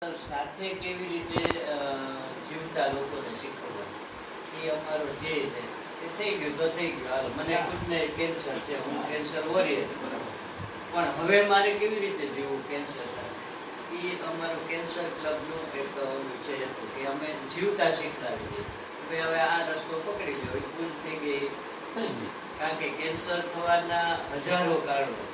સાથે કેવી રીતે જીવતા લોકોને શીખવવા એ અમારો ધ્યેય છે. એ થઈ ગયું તો થઈ ગયું. હાલ મને ખુદને કેન્સર છે. હું કેન્સર વોરિયર પણ હવે મારે કેવી રીતે જીવવું કેન્સર સાથે? એ અમારું કેન્સર ક્લબનું એક છે હતું કે અમે જીવતા શીખડાવીએ કે હવે આ રસ્તો પકડી લો એ ભૂલ થઈ ગઈ. કારણ કે કેન્સર થવાના હજારો કારણો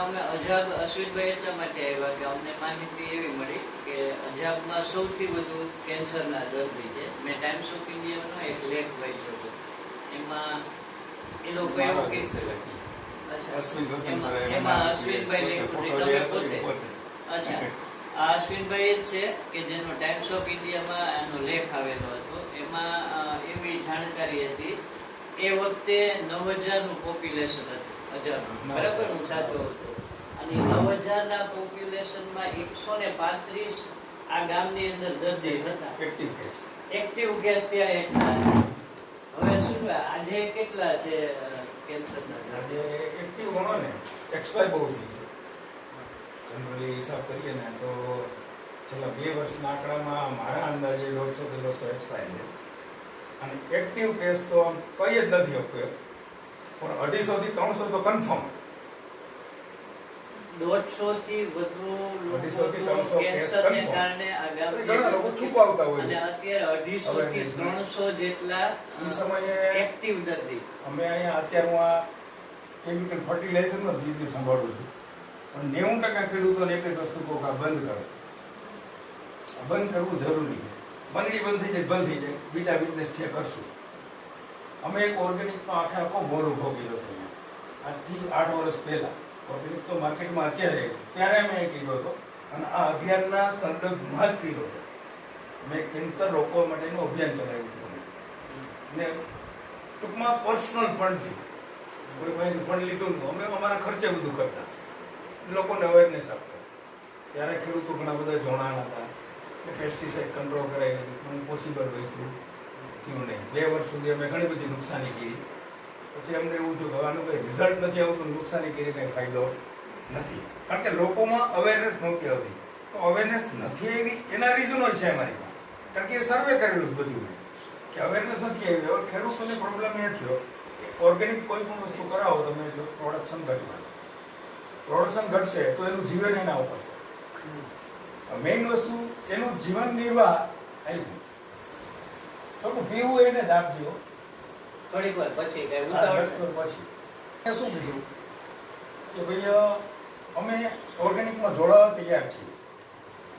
અમે અજાબ અશ્વિનભાઈ એટલા માટે આવ્યા કે અમને માહિતી એવી મળી કે અજાબમાં સૌથી વધુ કેન્સરના દર્દી છે. મેં ટાઈમ્સ ઓફ ઇન્ડિયાનો એક લેખ વાંચ્યો હતો. એમાં એ લોકો એવું કે અચ્છા. એમાં- એમાં અશ્વિનભાઈ લખ્યું પોતે. અચ્છા. આ અશ્વિનભાઈ જ છે કે જેનો ટાઈમ્સ ઓફ ઇન્ડિયામાં એનો લેખ આવેલો હતો. એમાં એવી જાણકારી હતી. એ વખતે નવ હજારનું પોપ્યુલેશન હતું. હજારનું નવ બરાબર હું સાચો હતો અને નવ હજારના પોપ્યુલેશનમાં એકસો ને પાંત્રીસ આ ગામની અંદર દર્દી હતા. એક્ટિવ કેસ એક્ટિવ કેસ ત્યાં એટલા. હવે શું આજે કેટલા છે કેન્સરના એક્ટિવ ગણો ને એક્સપાયર બહુ થઈ ગયું. જનરલી હિસાબ કરીએ ને તો છેલ્લા બે વર્ષના આંકડામાં મારા અંદાજે દોઢસો થી બસો એક્સપાયર છે. અને એક્ટિવ કેસ તો આમ કઈ જ નથી શકતો પણ અઢીસો થી ત્રણસો તો કન્ફર્મ દોઢસો થી વધુ. કારણે ઘણા લોકો છુપાવતા હોય અને અત્યારે અઢીસો થી ત્રણસો જેટલા એ સમયે એક્ટિવ દર્દી. અમે અહીંયા અત્યારે હું આ કેમિકલ ફર્ટિલાઇઝરનો જ બિઝનેસ સંભાળું છું. પણ નેવું ટકા ખેડૂતોને એક જ વસ્તુ કહું કે બંધ કરો. બંધ કરવું જરૂરી છે. બંગડી બંધ થઈ જાય બંધ થઈ જાય. બીજા બિઝનેસ છે કરશું. અમે એક ઓર્ગેનિકનો આખે આખો મોર ઊભો કર્યો છે આજથી આઠ વર્ષ પહેલાં. ઓર્ગેનિક તો માર્કેટમાં અત્યારે ત્યારે અમે એ કર્યો હતો. અને આ અભિયાનના સંદર્ભમાં જ કર્યો હતો. મેં કેન્સર રોકવા માટેનું અભિયાન ચલાવ્યું હતું અને ટૂંકમાં પર્સનલ ફંડથી કોઈ ભાઈ ફંડ લીધું હતું અમે અમારા ખર્ચે બધું કરતા. લોકોને અવેરનેસ આપતા. ત્યારે ખેડૂતો ઘણા બધા જોડાણ હતા કે પેસ્ટિસાઇડ કંટ્રોલ કરાવી દીધું પોસિબલ થયું થયું નહીં બે વર્ષ સુધી અમે ઘણી બધી નુકસાની કરી. પછી અમને એવું થયું કે કંઈ રિઝલ્ટ નથી આવતું નુકસાની કરી કંઈ ફાયદો નથી. કારણ કે લોકોમાં અવેરનેસ નહોતી આવતી. તો અવેરનેસ નથી આવી એના રીઝનો છે અમારી કારણ કે એ સર્વે કરેલું છે બધું. કે અવેરનેસ નથી આવી. હવે ખેડૂતોને પ્રોબ્લેમ એ થયો કે ઓર્ગેનિક કોઈ પણ વસ્તુ કરાવો તમે પ્રોડક્શન ઘટવાનું પ્રોડક્શન ઘટશે તો એનું જીવન એના ઉપર મેઇન વસ્તુ એનું જીવન નિર્વાહ આવ્યું ચોખ્ખું પીવું એને જ આપજો થોડીક વાર પછી કઈ ઉતાવળ પછી. શું કીધું? કે ભાઈ અમે ઓર્ગેનિકમાં જોડાવા તૈયાર છીએ.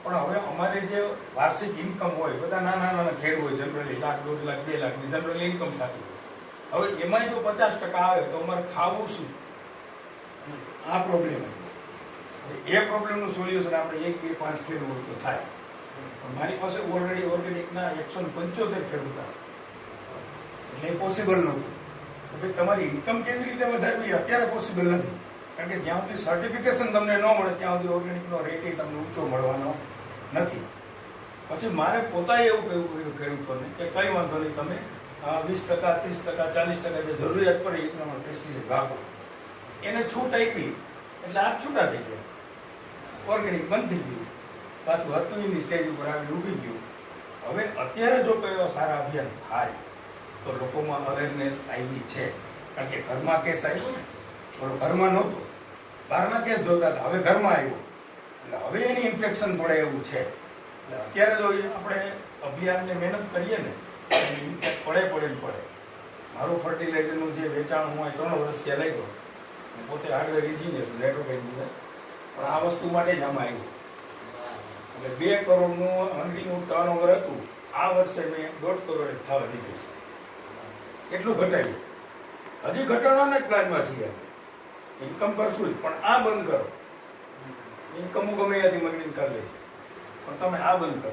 પણ હવે અમારે જે વાર્ષિક ઇન્કમ હોય બધા નાના નાના ખેડ હોય જનરલી લાખ દોઢ લાખ બે લાખની જનરલી ઇન્કમ થતી હોય. હવે એમાંય જો પચાસ ટકા આવે તો અમારે ખાવું શું? આ પ્રોબ્લેમ એ પ્રોબ્લેમનું સોલ્યુશન આપણે એક બે પાંચ ખેડ હોય તો થાય. મારી પાસે ઓલરેડી ઓર્ગેનિકના એકસો ને પંચોતેર ખેડૂત એટલે એ પોસિબલ નહોતું. ભાઈ તમારી ઇન્કમ કેવી રીતે વધારવી અત્યારે પોસિબલ નથી. કારણ કે જ્યાં સુધી સર્ટિફિકેશન તમને ન મળે, ત્યાં સુધી ઓર્ગેનિકનો રેટ એ તમને ઊંચો મળવાનો નથી. પછી મારે પોતાએ એવું કહેવું પડ્યું ખેડૂતોને કે કંઈ વાંધો નહીં, તમે વીસ ટકા, ત્રીસ ટકા, ચાલીસ ટકા જે જરૂરિયાત પડે એ પ્રમાણે પેસ્ટિસાઇડ વાપરો એને છૂટ આપી. એટલે આ છૂટા થઈ ગયા. ઓર્ગેનિક બંધ થઈ ગયું. પાછું હતું એની સ્ટેજ ઉપર આવીને ઊભી ગયું. હવે અત્યારે જો એવા સારા અભિયાન થાય, તો લોકોમાં અવેરનેસ આવી છે. કારણ કે ઘરમાં કેસ આવ્યો ને બોલો ઘરમાં નહોતો. બહારના કેસ જોતા હતા, હવે ઘરમાં આવ્યો. એટલે હવે એની ઇન્ફેક્શન પડે એવું છે. એટલે અત્યારે જો આપણે અભિયાનને મહેનત કરીએ ને impact પડે પડે પડે. મારું ફર્ટિલાઇઝરનું જે વેચાણ હું ત્રણ વર્ષથી લઈ ગયો પોતે હાર્ડવેર ઇન્જિનિયર નેટવર્ક એન્જિનિયર પણ આ વસ્તુ માટે જ આમાં આવ્યું. એટલે બે કરોડનું હંડીનું ટર્નઓવર હતું. આ વર્ષે મેં દોઢ કરોડ થવા દીધું છે. એટલું ઘટાડ્યું. હજી ઘટાડવાના જ પ્લાનમાં છીએ આપણે ઇન્કમ કરશું જ, પણ આ બંધ કરો. ઇન્કમ હું ગમે ત્યાંથી મગડીને કરી લઈશ. પણ તમે આ બંધ કરો.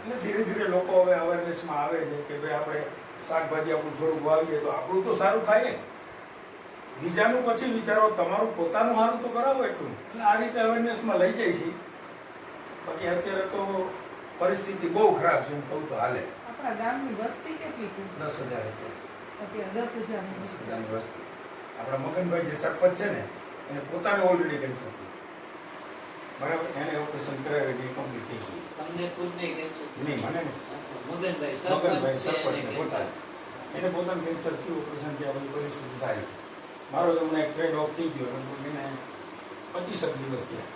એટલે ધીરે ધીરે લોકો હવે અવેરનેસમાં આવે છે કે ભાઈ આપણે શાકભાજી આપણું થોડુંક વાવીએ તો આપણું તો સારું ખાઈએ. બીજાનું પછી વિચારો, તમારું પોતાનું સારું તો કરાવો એટલું. એટલે આ રીતે અવેરનેસમાં લઈ જાય છે. બાકી અત્યારે તો પરિસ્થિતિ બહુ ખરાબ છે હું કહું તો હાલે. આપણા ગામની વસ્તી કેટલી દસ હજાર અત્યારે. દસ હજારની વસ્તી. આપણા મગનભાઈ જે સરપંચ છે ને એને પોતાને ઓલરેડી કેન્સર થયું બરાબર? એને ઓપરેશન કરાવી કમ્પ્લીટ થઈ ગયું. તમને ખુદને કેન્સર નહીં મને મગનભાઈ મગનભાઈ સરપંચને પોતાને. એને પોતાનું કેન્સર થયું ઓપરેશન થયા બધી પરિસ્થિતિ સારી. મારો તો હમણાં એક ફ્રેન્ડ ઓફ થઈ ગયો લગભગ એને પચીસક દિવસ થયા.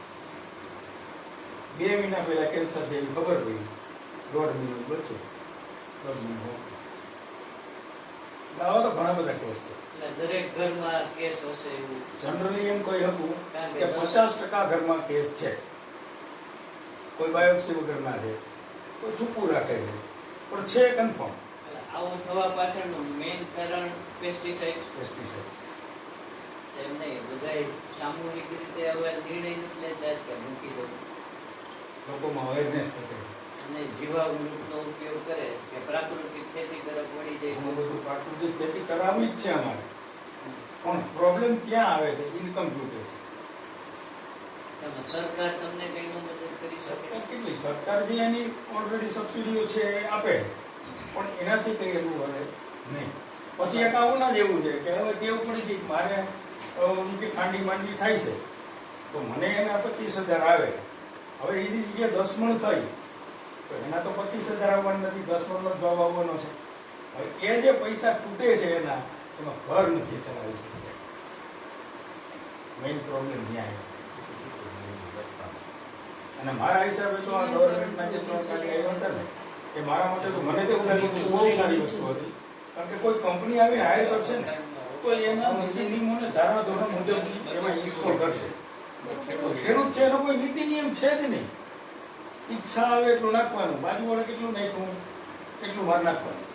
બે મહિના પહેલા કેન્સર છે એવી ખબર પડી. દોઢ મહિનો બચ્યો. દોઢ મહિનો આવા તો ઘણા બધા કેસ છે. એટલે દરેક ઘરમાં કેસ હશે એવું. જનરલી એમ કહી શકું કે પચાસ ટકા ઘરમાં કેસ છે. કોઈ બાયોપ્સી વગરના છે કોઈ છુપું રાખે છે. પણ છે કન્ફર્મ આવું થવા પાછળનું મેઇન કારણ પેસ્ટિસાઇડ પેસ્ટિસાઇડ એમ નહીં બધાય સામૂહિક રીતે હવે નિર્ણય નથી લેતા કે મૂકી દઉં. લોકોમાં અવેરનેસ ઘટે અને જીવામૃતનો ઉપયોગ કરે કે પ્રાકૃતિક ખેતી તરફ વળી જાય. એમાં બધું પ્રાકૃતિક ખેતી કરાવવી જ છે અમારે. પણ પ્રોબ્લેમ ક્યાં આવે છે? ઇનકમ્પ્યુટેશન છે. સરકાર તમને કઈ મદદ કરી શકે? કેટલી? સરકાર જે એની ઓલરેડી સબસિડીઓ છે એ આપે. પણ એનાથી કંઈ એવું હવે નહીં. પછી એક આવું ના જેવું છે કે હવે ટેવ પડી ગઈ મારે ઊંચી ખાંડી માંડવી થાય છે. તો મને એના પચીસ હજાર આવે. હવે એની જગ્યાએ દસ મણ થઈ. તો એના તો પચીસ હજાર આવવાના નથી દસ મણનો જ ભાવ આવવાનો છે. હવે એ જે પૈસા તૂટે છે એના એમાં ઘર નથી ચલાવી શકતા મેઇન પ્રોબ્લેમ ન્યાય. અને મારા હિસાબે તો આ ગવર્મેન્ટના જે ત્રણ ચાલી આવ્યા હતા ને એ મારા માટે તો મને તો એવું લાગ્યું કે બહુ સારી વસ્તુ હતી. કારણ કે કોઈ કંપની આવી હાયર કરશે ને તો એના નીતિ નિયમોને ધારણા ધોરણ મુજબ એમાં ઇન્સ્ટોલ કરશે. ખેડૂત છે એનો કોઈ નીતિ નિયમ છે જ નહીં. ઈચ્છા આવે એટલું નાખવાનું. બાજુવાળા કેટલું નાખ્યું? એટલું માર નાખવાનું.